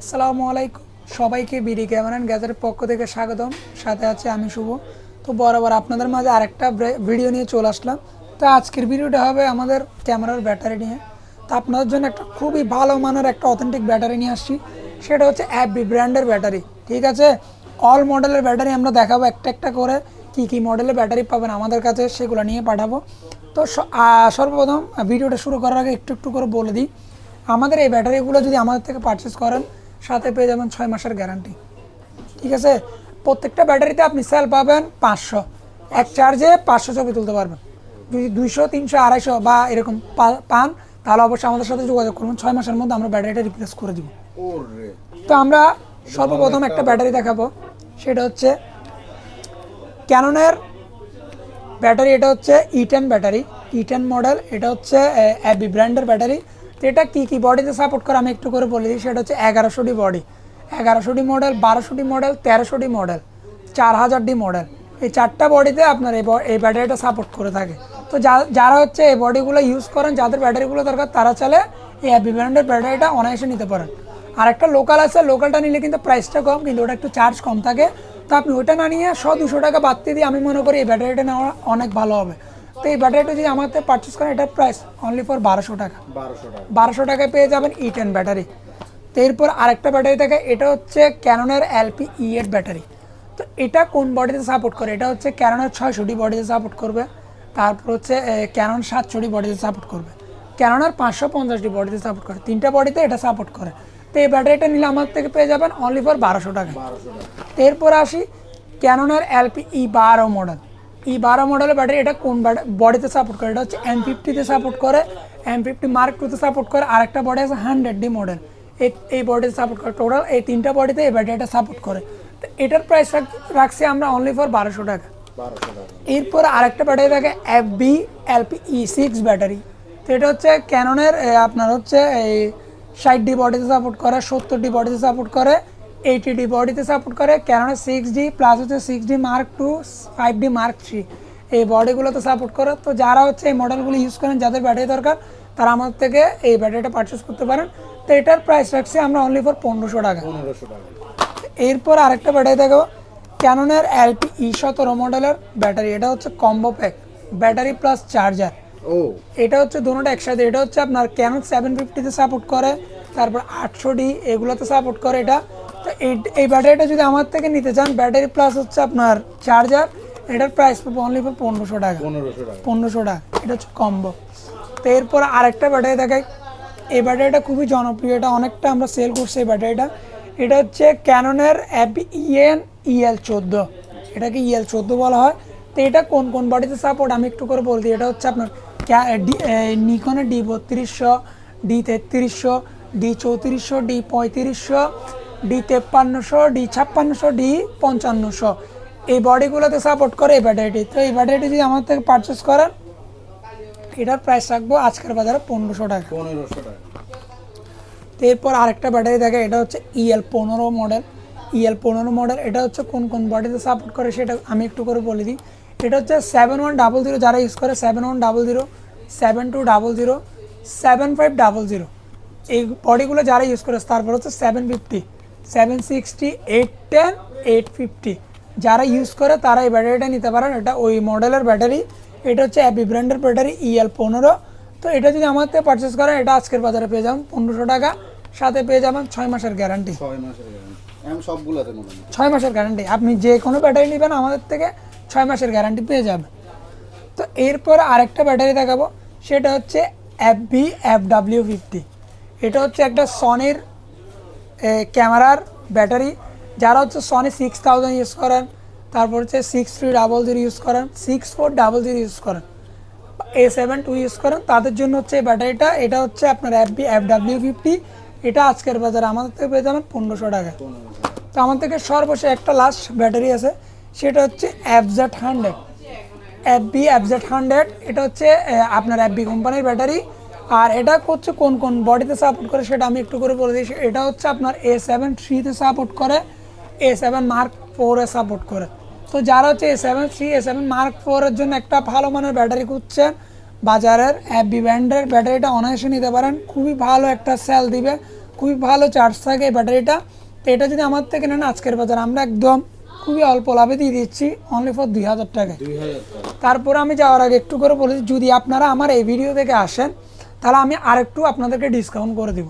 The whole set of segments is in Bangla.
আসসালামু আলাইকুম। সবাইকে বিডি ক্যামেরা অ্যান্ড পক্ষ থেকে স্বাগতম। সাথে আছে আমি শুভ। তো বরাবর আপনাদের মাঝে আরেকটা ভিডিও নিয়ে চলে আসলাম। তো আজকের ভিডিওটা হবে আমাদের ক্যামেরার ব্যাটারি নিয়ে। তো আপনাদের জন্য একটা খুবই ভালো মানের একটা অথেন্টিক ব্যাটারি নিয়ে আসছি। সেটা হচ্ছে অ্যাপবি ব্র্যান্ডের ব্যাটারি। ঠিক আছে? অল মডেলের ব্যাটারি আমরা দেখাবো একটা একটা করে। কী কী মডেলের ব্যাটারি পাবেন আমাদের কাছে সেগুলো নিয়ে পাঠাবো। তো সর্বপ্রথম ভিডিওটা শুরু করার আগে একটু একটু করে বলে দিই। আমাদের এই ব্যাটারিগুলো যদি আমাদের থেকে পারচেস করেন সাথে পেয়ে যাবেন ছয় মাসের গ্যারান্টি ঠিক আছে? প্রত্যেকটা ব্যাটারিতে আপনি সেল পাবেন পাঁচশো। এক চার্জে পাঁচশো ছবি তুলতে পারবেন। যদি দুইশো তিনশো আড়াইশো বা এরকম পান তাহলে অবশ্যই আমাদের সাথে যোগাযোগ করবেন ছয় মাসের মধ্যে আমরা ব্যাটারিটা রিপ্লেস করে দিব। তো আমরা সর্বপ্রথম একটা ব্যাটারি দেখাবো। সেটা হচ্ছে ক্যাননের ব্যাটারি এটা হচ্ছে E ten battery. E ten model এটা হচ্ছে অ্যাবি ব্র্যান্ডের ব্যাটারি। তো এটা কী কী বডিতে সাপোর্ট করে, আমি একটু করে বলে দিই, সেটা হচ্ছে এগারোশোটি বডি এগারোশোটি মডেল বারোশোটি মডেল তেরোশোটি মডেল চার হাজারটি মডেল এই চারটা বডিতে আপনার এই এই ব্যাটারিটা সাপোর্ট করে থাকে। তো যারা হচ্ছে এই বডিগুলো ইউজ করেন, যাদের ব্যাটারিগুলো দরকার, তারা চালে এই অ্যাপি ব্র্যান্ডের ব্যাটারিটা অনায়াসে নিতে পারেন। আর একটা লোকাল আছে লোকালটা নিলে কিন্তু প্রাইসটা কম, কিন্তু ওটা একটু চার্জ কম থাকে। তো আপনি ওটা না নিয়ে শ, দুশো টাকা বাড়তে দিয়ে আমি মনে করি এই ব্যাটারিটা নেওয়া অনেক ভালো হবে। তো এই ব্যাটারিটা যদি আমার থেকে পারচেস করেন এটার প্রাইস অনলি ফর বারোশো টাকা। বারোশো টাকা। টাকায় পেয়ে যাবেন ই টেন ব্যাটারি। তো এরপর আরেকটা ব্যাটারি থাকে এটা হচ্ছে ক্যাননের L P E eight battery. তো এটা কোন বডিতে সাপোর্ট করে? এটা হচ্ছে ক্যাননের ছয়শোটি বডিতে সাপোর্ট করবে। তারপর হচ্ছে ক্যানন সাতশোটি বডিতে সাপোর্ট করবে। ক্যাননের পাঁচশো পঞ্চাশটি বডিতে সাপোর্ট করে। তিনটা বডিতে এটা সাপোর্ট করে। তো এই ব্যাটারিটা নিলে আমার থেকে পেয়ে যাবেন অনলি ফর বারোশো টাকা। এরপর আসি ক্যাননের এলপি ই বারো মডেল ই বারো মডেলের ব্যাটারি এটা কোন বডিতে সাপোর্ট করে? এটা হচ্ছে এম ফিফটিতে সাপোর্ট করে এম ফিফটি মার্ক টুতে সাপোর্ট করে আর একটা বডি আছে হান্ড্রেড ডি মডেল এই এই বডিতে সাপোর্ট করে। টোটাল এই তিনটা বডিতে এই ব্যাটারিটা সাপোর্ট করে। তো এটার প্রাইস রাখছি আমরা অনলি ফর বারোশো টাকা। বারোশো টাকা। এরপর আরেকটা ব্যাটারি থাকে F B LP E six battery. তো এটা হচ্ছে ক্যাননের আপনার হচ্ছে এই ষাট ডি বডিতে সাপোর্ট করে সত্তর ডি বডিতে সাপোর্ট করে এইটি ডি বডিতে সাপোর্ট করে ক্যাননের সিক্স ডি প্লাস হচ্ছে six D mark two five D mark three এই বডিগুলোতে সাপোর্ট করে। তো যারা হচ্ছে এই মডেলগুলো ইউজ করেন যাদের ব্যাটারি দরকার তারা আমার থেকে এই ব্যাটারিটা পারচেস করতে পারেন। তো এটার প্রাইস রাখছি আমরা অনলি ফর পনেরোশো টাকা। পনেরোশো টাকা। এরপর আরেকটা ব্যাটারি দেখো ক্যাননের এলপি ই সতেরো মডেলের ব্যাটারি এটা হচ্ছে combo pack battery plus charger ও। এটা হচ্ছে দুটোটা একসাথে। এটা হচ্ছে আপনার ক্যানন সেভেন ফিফটিতে সাপোর্ট করে তারপর আটশো ডি এগুলোতে সাপোর্ট করে এটা। এই এই ব্যাটারিটা যদি আমার থেকে নিতে চান ব্যাটারি প্লাস হচ্ছে আপনার চার্জার এটার প্রাইস পাবো অনলি ফর পনেরোশো টাকা। পনেরোশো টাকা। পনেরোশো টাকা এটা হচ্ছে কম্বো তো এরপর আরেকটা ব্যাটারি দেখাই। এই ব্যাটারিটা খুবই জনপ্রিয় এটা অনেকটা আমরা সেল করছি এই ব্যাটারিটা। এটা হচ্ছে ক্যাননের অ্যাপি ইএন ইএল চোদ্দ। এটাকে ইএল চোদ্দ বলা হয়। তো এটা কোন কোন বডিতে সাপোর্ট আমি একটু করে বলতে এটা হচ্ছে আপনার নিকনের ডি বত্রিশশো ডি তেত্রিশশো ডি চৌত্রিশশো ডি পঁয়ত্রিশশো। ডি তেপ্পান্নশো ডি ছাপ্পান্নশো ডি পঞ্চান্নশো। এই বডিগুলোতে সাপোর্ট করে এই ব্যাটারিটি তো এই ব্যাটারিটি যদি আমার থেকে পারচেস করেন এটার প্রাইস রাখব আজকের বাজারে পনেরোশো টাকা। পনেরোশো টাকা। তো এরপর আরেকটা ব্যাটারি দেখে এটা হচ্ছে ইএল পনেরো মডেল ইএল পনেরো মডেল এটা হচ্ছে কোন কোন বডিতে সাপোর্ট করে সেটা আমি একটু করে বলে দিই। এটা হচ্ছে সেভেন ওয়ান ডাবল জিরো যারা ইউজ করে seven one double zero seven two double zero seven five double zero এই বডিগুলো যারা ইউজ করে তারপর হচ্ছে seven fifty seven sixty eight ten eight fifty যারা ইউজ করে তারা এই ব্যাটারিটা নিতে পারেন। এটা ওই মডেলের ব্যাটারি এটা হচ্ছে অ্যাপি ব্র্যান্ডের ব্যাটারি ইএল পনেরো। তো এটা যদি আমার থেকে পারচেস করেন এটা আজকের বাজারে পেয়ে যাবেন পনেরোশো টাকা। সাথে পেয়ে যাবেন ছয় মাসের গ্যারান্টি ছয় মাসের গ্যারান্টি এম সবগুলোতে ছয় মাসের গ্যারান্টি আপনি যে কোনো ব্যাটারি নেবেন আমাদের থেকে ছয় মাসের গ্যারান্টি পেয়ে যাবেন। তো এরপর আরেকটা ব্যাটারি দেখাবো। সেটা হচ্ছে F B F W fifty এটা হচ্ছে একটা সনির ক্যামেরার ব্যাটারি, যারা হচ্ছে সনি সিক্স থাউজেন্ড ইউজ করেন, তারপর হচ্ছে six three double zero use করেন six four double zero use করেন এ সেভেন টু ইউজ করেন, তাদের জন্য হচ্ছে এই ব্যাটারিটা, এটা হচ্ছে আপনার F B F W fifty এটা আজকের বাজারে আমাদের থেকে পেয়ে যাবেন পনেরোশো টাকা। তো আমার থেকে সর্বশেষ একটা লাস্ট ব্যাটারি আছে, সেটা হচ্ছে অ্যাপজেট হান্ড্রেড এফ বি অ্যাপজেট হান্ড্রেড এটা হচ্ছে আপনার এফ বি কোম্পানির ব্যাটারি আর এটা হচ্ছে কোন কোন বডিতে সাপোর্ট করে সেটা আমি একটু করে বলে দিচ্ছি এটা হচ্ছে আপনার এ সেভেন থ্রিতে সাপোর্ট করে এ সেভেন মার্ক ফোরে সাপোর্ট করে। তো যারা হচ্ছে A seven three A seven mark ফোরের জন্য একটা ভালো মানের ব্যাটারি খুঁজছেন বাজারের অ্যাপবি ব্র্যান্ডের ব্যাটারিটা অনায়াসে নিতে পারেন। খুবই ভালো একটা সেল দিবে খুবই ভালো চার্জ থাকে এই ব্যাটারিটা তো এটা যদি আমার থেকে নেন আজকের বাজার আমরা একদম খুবই অল্প লাভে দিয়ে দিচ্ছি অনলি ফর দুই হাজার টাকায়। টাকা। তারপর আমি যাওয়ার আগে একটু করে বলেছি যদি আপনারা আমার এই ভিডিও থেকে আসেন তাহলে আমি আরেকটু আপনাদেরকে ডিসকাউন্ট করে দিব।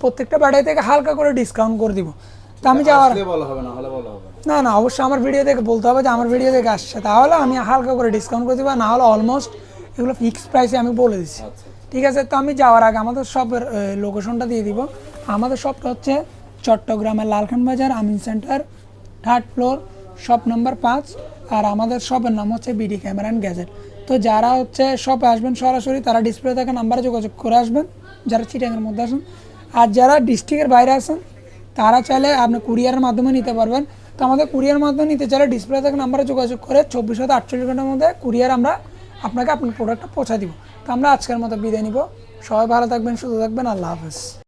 প্রত্যেকটা ব্যাটারি থেকে হালকা করে ডিসকাউন্ট করে দিব। তো আমি যাওয়ার না না। অবশ্যই আমার ভিডিও থেকে বলতে হবে যে আমার ভিডিও দেখে আসছে। তাহলে আমি হালকা করে ডিসকাউন্ট করে দিব না হলে অলমোস্ট এগুলো ফিক্সড প্রাইসে আমি বলে দিচ্ছি। আচ্ছা ঠিক আছে তো আমি যাওয়ার আগে আমাদের শপের লোকেশনটা দিয়ে দিব। আমাদের শপটা হচ্ছে চট্টগ্রামের Lalkhan Bazar Amin centre third floor shop number পাঁচ আর আমাদের শপের নাম হচ্ছে বিডি ক্যামেরা অ্যান্ড গ্যাজেট তো যারা হচ্ছে শপে আসবেন সরাসরি, তারা ডিসপ্লে থাকা নাম্বারে যোগাযোগ করে আসবেন, যারা চিটাঙের মধ্যে আসেন আর যারা ডিস্ট্রিক্টের বাইরে আছেন, তারা চাইলে আপনি কুরিয়ারের মাধ্যমে নিতে পারবেন। তো আমাদের কুরিয়ার মাধ্যমে নিতে চাইলে ডিসপ্লে থাকা নাম্বারে যোগাযোগ করে চব্বিশ হাজার আটচল্লিশ ঘণ্টার মধ্যে কুরিয়ার আমরা আপনাকে আপনার প্রোডাক্টটা পৌঁছে দিব। তো আমরা আজকের মতো বিদায় নিব। সবাই ভালো থাকবেন, সুস্থ থাকবেন। আল্লাহ হাফেজ।